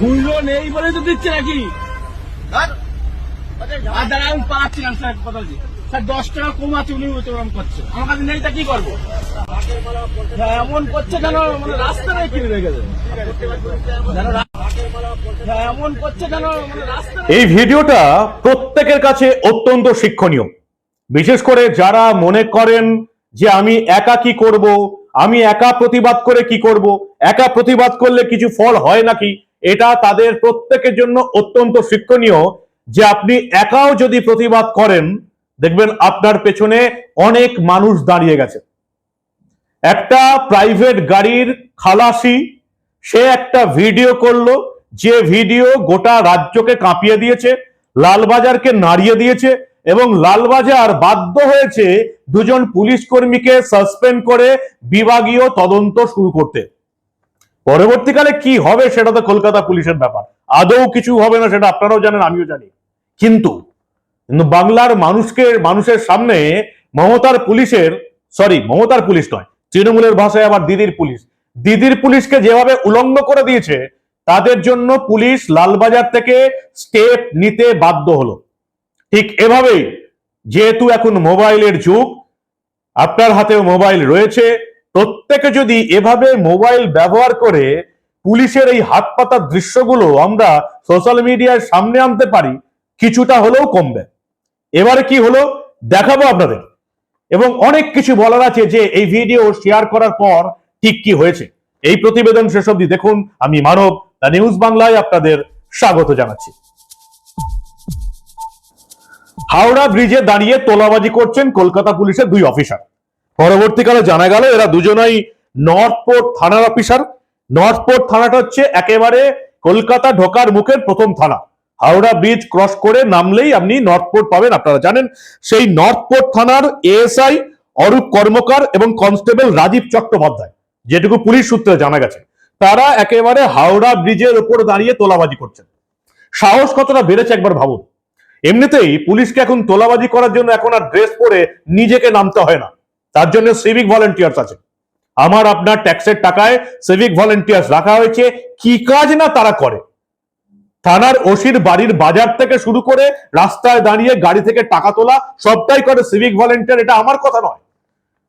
মূল্য নেই বলে তো দিচ্ছে নাকি? দাঁড়া আমি না স্যার কথা স্যার দশ টাকা কমাচ্ছে উনি ওরকম করছে। আমার কাছে নেই তা কি করব? হ্যাঁ, এমন করছে কেন মানে রাস্তা নেই কিনে রেখেছে হ্যাঁ, এমন করছে কেন মানে এই ভিডিওটা প্রত্যেকের কাছে অত্যন্ত শিক্ষণীয়। বিশেষ করে যারা মনে করেন যে আমি একা কি করব আমি একা প্রতিবাদ করে কি করব একা প্রতিবাদ করলে কিছু ফল হয় নাকি? এটা তাদের প্রত্যেকের জন্য অত্যন্ত শিক্ষণীয় যে আপনি একাও যদি প্রতিবাদ করেন, দেখবেন আপনার পেছনে অনেক মানুষ দাঁড়িয়ে গেছে। একটা প্রাইভেট গাড়ির খালাসি, সে একটা ভিডিও করল, যে ভিডিও গোটা রাজ্যকে কাঁপিয়ে দিয়েছে, লালবাজারকে নাড়িয়ে দিয়েছে এবং লালবাজার বাধ্য হয়েছে দুজন পুলিশ কর্মীকে সাসপেন্ড করে বিভাগীয় তদন্ত শুরু করতে। পরবর্তীকালে কি হবে সেটা তো কলকাতা পুলিশের ব্যাপার। আদৌ কিছু হবে না সেটা আপনারাও জানেন, আমিও জানি। কিন্তু কিন্তু বাংলার মানুষকে, মানুষের সামনে মমতার পুলিশের সরি মমতার পুলিশ নয়, তৃণমূলের ভাষায় আবার দিদির পুলিশ। দিদির পুলিশকে যেভাবে উলঙ্গ করে দিয়েছে, তাদের জন্য পুলিশ লালবাজার থেকে স্টেপ নিতে বাধ্য হলো। ঠিক এভাবেই, যেহেতু এখন মোবাইলের যুগ, আপনার হাতেও মোবাইল রয়েছে প্রত্যেকে যদি এভাবে মোবাইল ব্যবহার করে পুলিশের এই হাত পাতার দৃশ্যগুলো আমরা সোশ্যাল মিডিয়ার সামনে আনতে পারি, কিছুটা হলেও কমবে। এবারে কি হলো? দেখাবো আপনাদের। এবং অনেক কিছু বলার আছে যে এই ভিডিও শেয়ার করার পর ঠিক কি হয়েছে। এই প্রতিবেদন শেষ অবধি দেখুন। আমি মানব, দ্য নিউজ বাংলায় আপনাদের স্বাগত জানাচ্ছি। হাওড়া ব্রিজে দাঁড়িয়ে তোলাবাজি করছেন কলকাতা পুলিশের দুই অফিসার। পরবর্তীকালে জানা গেল এরা দুজনাই নর্থ পোর্ট থানার অফিসার নর্থ পোর্ট থানাটা হচ্ছে একেবারে কলকাতা ঢোকার মুখের প্রথম থানা। হাওড়া ব্রিজ ক্রস করে নামলেই আপনি নর্থ পোর্ট পাবেন, আপনারা জানেন। সেই নর্থ পোর্ট থানার এএসআই অরূপ কর্মকার এবং কনস্টেবল রাজীব চট্টোপাধ্যায়, যেটুকু পুলিশ সূত্রে জানা গেছে। তারা একেবারে হাওড়া ব্রিজের উপর দাঁড়িয়ে তোলাবাজি করছেন। সাহস কতটা বেড়েছে একবার ভাবুন। এমনিতেই পুলিশকে এখন তোলাবাজি করার জন্য এখন আর ড্রেস পরে নিজেকে নামতে হয় না। তার জন্য সিভিক ভলেন্টিয়ার্স আছে আমার আপনার ট্যাক্সের টাকায় সিভিক ভলেন্টিয়ার্স রাখা হয়েছে। কি কাজ না তারা করে? থানার ওসির বাড়ির বাজার থেকে শুরু করে রাস্তায় দাঁড়িয়ে গাড়ি থেকে টাকা তোলা সবটাই করে সিভিক ভলেন্টিয়ার এটা আমার কথা নয়।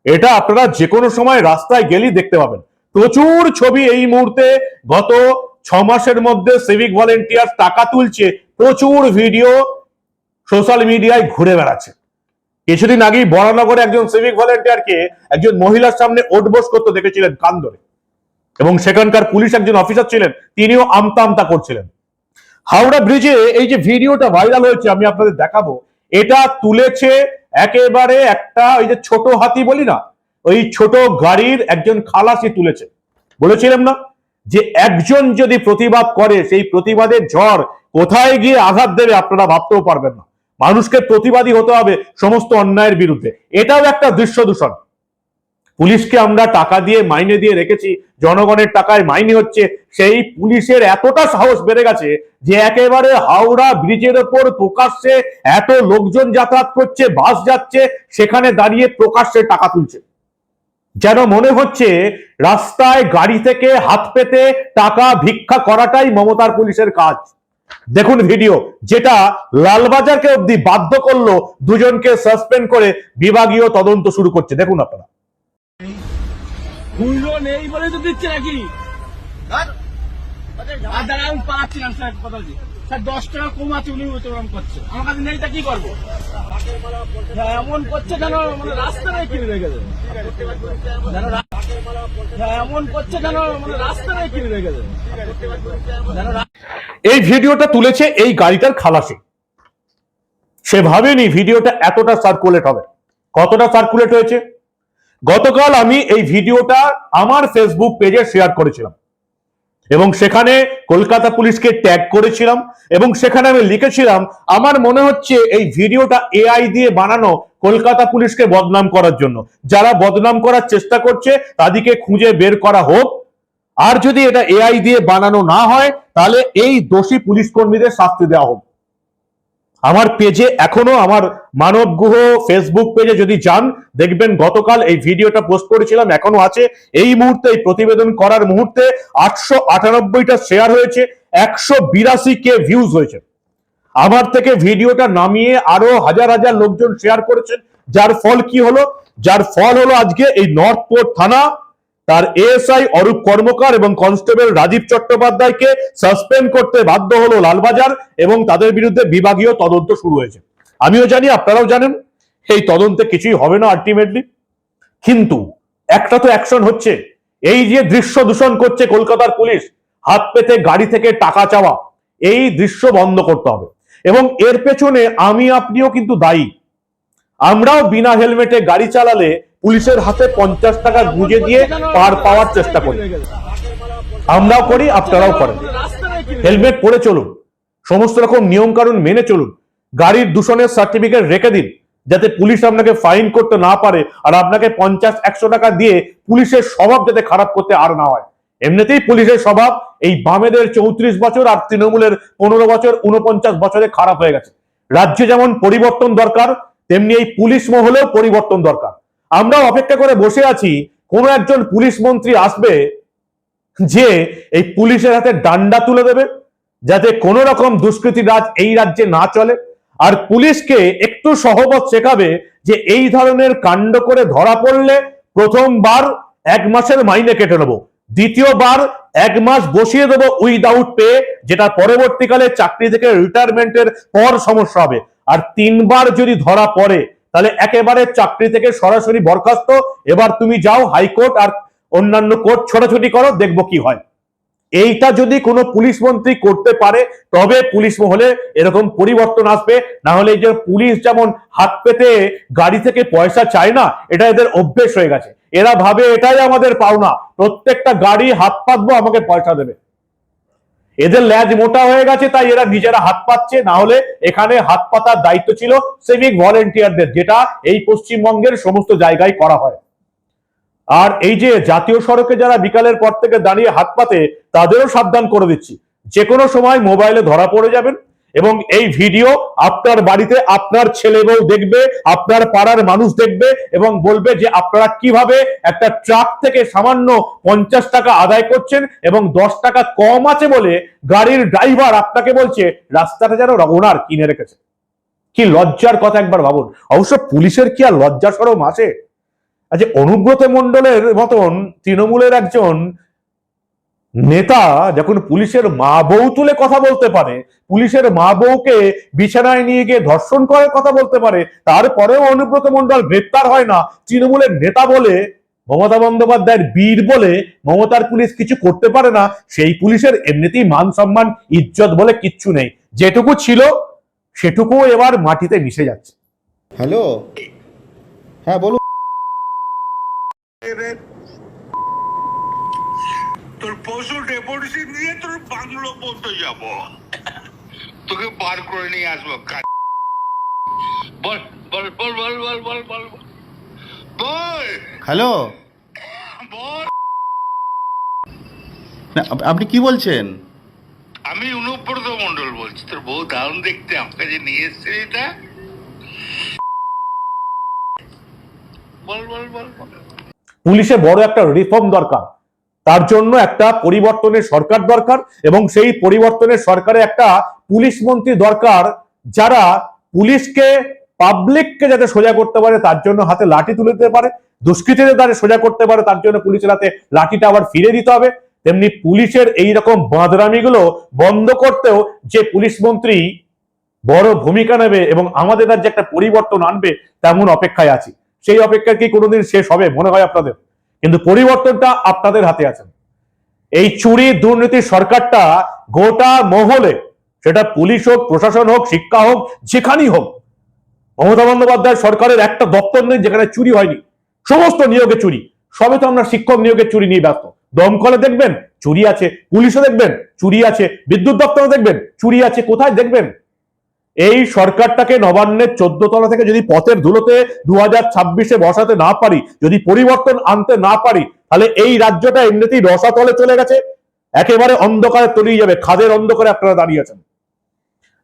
এটা আপনারা যে কোনো সময় রাস্তায় গেলেই দেখতে পাবেন। প্রচুর ছবি এই মুহূর্তে গত ছ মাসের মধ্যে সিভিক ভলেন্টিয়ার টাকা তুলছে। প্রচুর ভিডিও সোশ্যাল মিডিয়ায় ঘুরে বেড়াচ্ছে। কিছুদিন আগেই বরানগরে একজন সিভিক ভলেন্টিয়ারকে একজন মহিলার সামনে ওটবোস করতে দেখেছিলেন কান ধরে এবং সেখানকার পুলিশ একজন অফিসার ছিলেন, তিনিও আমতা আমতা করছিলেন। হাওড়া ব্রিজে এই যে ভিডিওটা ভাইরাল হয়েছে, আমি আপনাদের দেখাবো। এটা তুলেছে একেবারে একটা ওই যে ছোট হাতি বলি না, ওই ছোট গাড়ির একজন খালাসি তুলেছে। বলেছিলাম না? যে একজন যদি প্রতিবাদ করে, সেই প্রতিবাদের ঝড় কোথায় গিয়ে আঘাত দেবে আপনারা ভাবতেও পারবেন না। মানুষকে প্রতিবাদী হতে হবে সমস্ত অন্যায়ের বিরুদ্ধে। এটাও একটা দৃশ্য দূষণ। পুলিশকে আমরা টাকা দিয়ে, মাইনে দিয়ে রেখেছি। জনগণের টাকায় মাইনে হচ্ছে। সেই পুলিশের এতটা সাহস বেড়ে গেছে যে একেবারে হাওড়া ব্রিজের ওপর প্রকাশ্যে এত লোকজন যাতায়াত করছে, বাস যাচ্ছে, সেখানে দাঁড়িয়ে প্রকাশ্যে টাকা তুলছে। যেন মনে হচ্ছে রাস্তায় গাড়ি থেকে হাত পেতে টাকা ভিক্ষা করাটাই মমতার পুলিশের কাজ। দেখুন ভিডিও যেটা লালবাজারকে অব্দি বাধ্য করল দুজনকে সাসপেন্ড করে বিভাগীয় তদন্ত শুরু করছে। দেখুন আপনারা। মূল্য নেই বলে তো দিচ্ছে নাকি? আর আমি পাচ্ছি না স্যার কথা বলছি। স্যার দশ টাকা কমাচ্ছে উনি ওরকম করছে। আমার কাছে নেই তা কি করব? হ্যাঁ, এমন করছে কেন মানে রাস্তা নেই কিনে রেখেছে হ্যাঁ, এমন করছে কেন মানে রাস্তা নেই কিনে রেখেছে এই ভিডিওটা তুলেছে এই গাড়িটার খালাসি। সে ভাবেনি ভিডিওটা এতটা সার্কুলেট হবে। কতটা সার্কুলেট হয়েছে? গতকাল আমি এই ভিডিওটা আমার ফেসবুক পেজে শেয়ার করেছিলাম। এবং সেখানে কলকাতা পুলিশকে ট্যাগ করেছিলাম এবং সেখানে আমি লিখেছিলাম, আমার মনে হচ্ছে এই ভিডিওটা এআই দিয়ে বানানো কলকাতা পুলিশকে বদনাম করার জন্য। যারা বদনাম করার চেষ্টা করছে, তাদেরকে খুঁজে বের করা হোক। আর যদি এটা এআই দিয়ে বানানো না হয়, তাহলে এই দোষী পুলিশ কর্মীদের শাস্তি দেওয়া হোক। আমার পেজে এখনও আমার মানব গুহ ফেসবুক পেজে যদি যান, দেখবেন গতকাল এই ভিডিওটা পোস্ট করেছিলাম, এখনও আছে। এই মুহূর্তে, এই প্রতিবেদন করার মুহূর্তে আটশো আটানব্বইটা শেয়ার হয়েছে, একশো বিরাশি কে ভিউজ হয়েছে। আমার থেকে ভিডিওটা নামিয়ে আরও হাজার হাজার লোকজন শেয়ার করেছেন, যার ফল কি হলো? যার ফল হলো আজকে এই নর্থ পোর্ট থানা তার এএসআই অরূপ কর্মকার এবং কনস্টেবল রাজীব চট্টোপাধ্যায়কে সাসপেন্ড করতে বাধ্য হলো লালবাজার এবং তাদের বিরুদ্ধে বিভাগীয় তদন্ত শুরু হয়েছে। আমিও জানি, আপনারাও জানেন, এই তদন্তে কিছুই হবে না আলটিমেটলি কিন্তু একটা তো অ্যাকশন হচ্ছে। এই যে দৃশ্য দূষণ করছে কলকাতার পুলিশ, হাত পেতে গাড়ি থেকে টাকা চাওয়া, এই দৃশ্য বন্ধ করতে হবে। এবং এর পেছনে আমি, আপনিও কিন্তু দায়ী। আমরাও বিনা হেলমেটে গাড়ি চালালে পুলিশের হাতে পঞ্চাশ টাকা গুঁজে দিয়ে পার পাওয়ার চেষ্টা করি। আমরাও করি, আপনারাও করেন। হেলমেট পরে চলুন। সমস্ত রকম নিয়ম কানুন মেনে চলুন। গাড়ির দূষণের সার্টিফিকেট রেখে দিন, যাতে পুলিশ আপনাকে ফাইন করতে না পারে আর আপনাকে পঞ্চাশ, একশো টাকা দিয়ে পুলিশের স্বভাব যাতে খারাপ করতে আর না হয়। এমনিতেই পুলিশের স্বভাব এই বামেদের চৌত্রিশ বছর আর তৃণমূলের পনেরো বছর উনপঞ্চাশ বছরে খারাপ হয়ে গেছে। রাজ্যে যেমন পরিবর্তন দরকার, তেমনি এই পুলিশ মহলেও পরিবর্তন দরকার। আমরাও অপেক্ষা করে বসে আছি, কোনো একজন পুলিশ মন্ত্রী আসবে যে এই পুলিশের হাতে ডান্ডা তুলে দেবে, যাতে কোনো রকম দুষ্কৃতি রাজ এই রাজ্যে না চলে। আর পুলিশকে একটু সহবত শেখাবে যে এই ধরনের কাণ্ড করে ধরা পড়লে প্রথমবার এক মাসের মাইনে কেটে নেব। দ্বিতীয়বার এক মাস বসিয়ে দেবো উইদাউট পে যেটা পরবর্তীকালে চাকরি থেকে রিটায়ারমেন্টের পর সমস্যা হবে। আর তিনবার যদি ধরা পড়ে তাহলে একেবারে চাকরি থেকে সরাসরি বরখাস্ত। এবার তুমি যাও হাইকোর্ট আর অন্যান্য কোর্ট ছোটাছুটি করো, দেখব কি হয়। এইটা যদি কোনো পুলিশ মন্ত্রী করতে পারে, তবে পুলিশ মহলে এরকম পরিবর্তন আসবে। না হলে এই যে পুলিশ যেমন হাত পেতে গাড়ি থেকে পয়সা চায় না, এটা এদের অভ্যেস হয়ে গেছে। এরা ভাবে এটাই আমাদের পাওনা। প্রত্যেকটা গাড়ি হাত পাতবো, আমাকে পয়সা দেবে। এদের ল্যাজ মোটা হয়ে গেছে, তাই এরা নিজেরা হাত পাচ্ছে না হলে এখানে হাত পাতার দায়িত্ব ছিল সিভিক ভলেন্টিয়ারদের যেটা এই পশ্চিমবঙ্গের সমস্ত জায়গায় করা হয়। আর এই যে জাতীয় সড়কে যারা বিকালের পর থেকে দাঁড়িয়ে হাত পাতে, তাদেরও সাবধান করে দিচ্ছি। যে কোনো সময় মোবাইলে ধরা পড়ে যাবেন এবং এই ভিডিও আপনার বাড়িতে আপনার ছেলে বউ দেখবে, আপনার পাড়ার মানুষ দেখবে এবং বলবে যে আপনারা কীভাবে একটা ট্রাক থেকে সামান্য পঞ্চাশ টাকা আদায় করছেন এবং দশ টাকা কম আছে বলে গাড়ির ড্রাইভার আপনাকে বলছে, রাস্তাটা যেন ওনার কিনে রেখেছে। কি লজ্জার কথা একবার ভাবুন। অবশ্য পুলিশের কি আর লজ্জা সরম আছে? আচ্ছা অনুব্রত মণ্ডলের মতন তৃণমূলের একজন নেতা যখন পুলিশের মা বউ তুলে কথা বলতে পারে পুলিশের মা বউকে বিছানায় নিয়ে গিয়ে ধর্ষণ করার কথা বলতে পারে তারপরেও অনুব্রত মণ্ডল গ্রেপ্তার হয় না। তৃণমূলের নেতা বলে মমতা বন্দ্যোপাধ্যায়ের বীর বলে মমতার পুলিশ কিছু করতে পারে না সেই পুলিশের এমনিতেই মান সম্মান ইজ্জত বলে কিচ্ছু নেই। যেটুকু ছিল সেটুকু এবার মাটিতে মিশে যাচ্ছে। হ্যালো? হ্যাঁ বলুন। পশু ডেপুটেশন নিয়ে তোর বাংলো পর্যন্ত যাব। তোকে বার করে নিয়ে আসব বল বল বল বল বল বল বল বল। বল! হ্যালো? বল! না, আপনি কি বলছেন? আমি অনুব্রত মন্ডল বলছি তোর বউ দারুণ দেখতে আমাকে যে নিয়ে এসছে এটা। বল বল বল বল। পুলিশে বড় একটা রিফর্ম দরকার। তার জন্য একটা পরিবর্তনের সরকার দরকার এবং সেই পরিবর্তনের সরকারে একটা পুলিশ মন্ত্রী দরকার যারা পুলিশকে পাবলিককে যাতে সোজা করতে পারে, তার জন্য হাতে লাঠি তুলে দিতে পারে। দুষ্কৃতীদের তাদের সোজা করতে পারে, তার জন্য পুলিশের হাতে লাঠিটা আবার ফিরে দিতে হবে। তেমনি পুলিশের এই রকম বাঁদরামিগুলো বন্ধ করতেও যে পুলিশ মন্ত্রী বড় ভূমিকা নেবে এবং আমাদের রাজ্যে একটা পরিবর্তন আনবে, তেমন অপেক্ষায় আছি। সেই অপেক্ষা কি কোনোদিন শেষ হবে, মনে হয় আপনাদের? কিন্তু পরিবর্তনটা আপনাদের হাতে আছে। এই চুরি দুর্নীতির সরকারটা গোটা মহলে, সেটা পুলিশ হোক, প্রশাসন হোক, শিক্ষা হোক, যেখানেই হোক, মমতা বন্দ্যোপাধ্যায় সরকারের একটা দপ্তর নেই যেখানে চুরি হয়নি। সমস্ত নিয়োগে চুরি। সবে তো আমরা শিক্ষক নিয়োগের চুরি নিয়ে ব্যস্ত। দমকলে দেখবেন, চুরি আছে পুলিশে দেখবেন, চুরি আছে, বিদ্যুৎ দপ্তরে দেখবেন, চুরি আছে, কোথায় দেখবেন? এই সরকারটাকে নবান্নের চোদ্দ তলা থেকে যদি পথের ধুলোতে দু হাজার ছাব্বিশে বসাতে না পারি, যদি পরিবর্তন আনতে না পারি, তাহলে এই রাজ্যটা এমনিতেই রসাতলে চলে গেছে। একেবারে অন্ধকারে তলিয়ে যাবে, খাদের অন্ধকারে আপনারা দাঁড়িয়ে আছেন।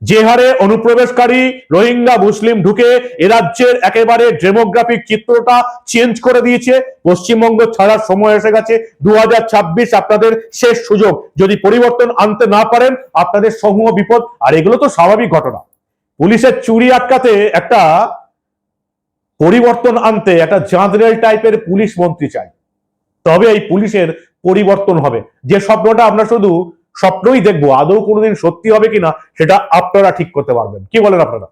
যে হারে অনুপ্রবেশকারী রোহিঙ্গা, মুসলিম ঢুকে এ রাজ্যের একেবারে ডেমোগ্রাফিক চিত্রটা চেঞ্জ করে দিয়েছে। পশ্চিমবঙ্গ ছাড়ার সময় এসে গেছে দু হাজার ছাব্বিশ আপনাদের শেষ সুযোগ। যদি পরিবর্তন আনতে না পারেন, আপনাদের সমূহ বিপদ। আর এগুলো তো স্বাভাবিক ঘটনা। পুলিশের চুরি আটকাতে একটা পরিবর্তন আনতে একটা জাঁদরেল টাইপের পুলিশ মন্ত্রী চাই। তবে এই পুলিশের পরিবর্তন হবে। যে স্বপ্নটা আমরা শুধু স্বপ্নই দেখব, আদৌ কোনোদিন সত্যি হবে কিনা, সেটা আপনারা ঠিক করতে পারবেন। কি বলেন আপনারা?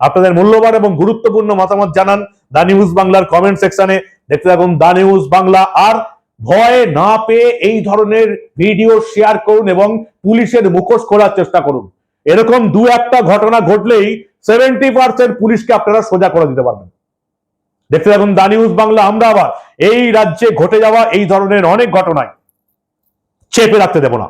আপনাদের মূল্যবান এবং গুরুত্বপূর্ণ মতামত জানান দা নিউজ বাংলার কমেন্ট সেকশনে। দেখতে থাকুন দা নিউজ বাংলা, আর ভয় না পেয়ে এই ধরনের ভিডিও শেয়ার করুন এবং পুলিশের মুখোশ খোলার চেষ্টা করুন। এরকম দু একটা ঘটনা ঘটলেই সেভেন্টি পার্সেন্ট পুলিশকে আপনারা সোজা করে দিতে পারবেন। দেখতে থাকুন দা নিউজ বাংলা, আমরা আবার এই রাজ্যে ঘটে যাওয়া এই ধরনের অনেক ঘটনায় চেপে রাখতে দেব না।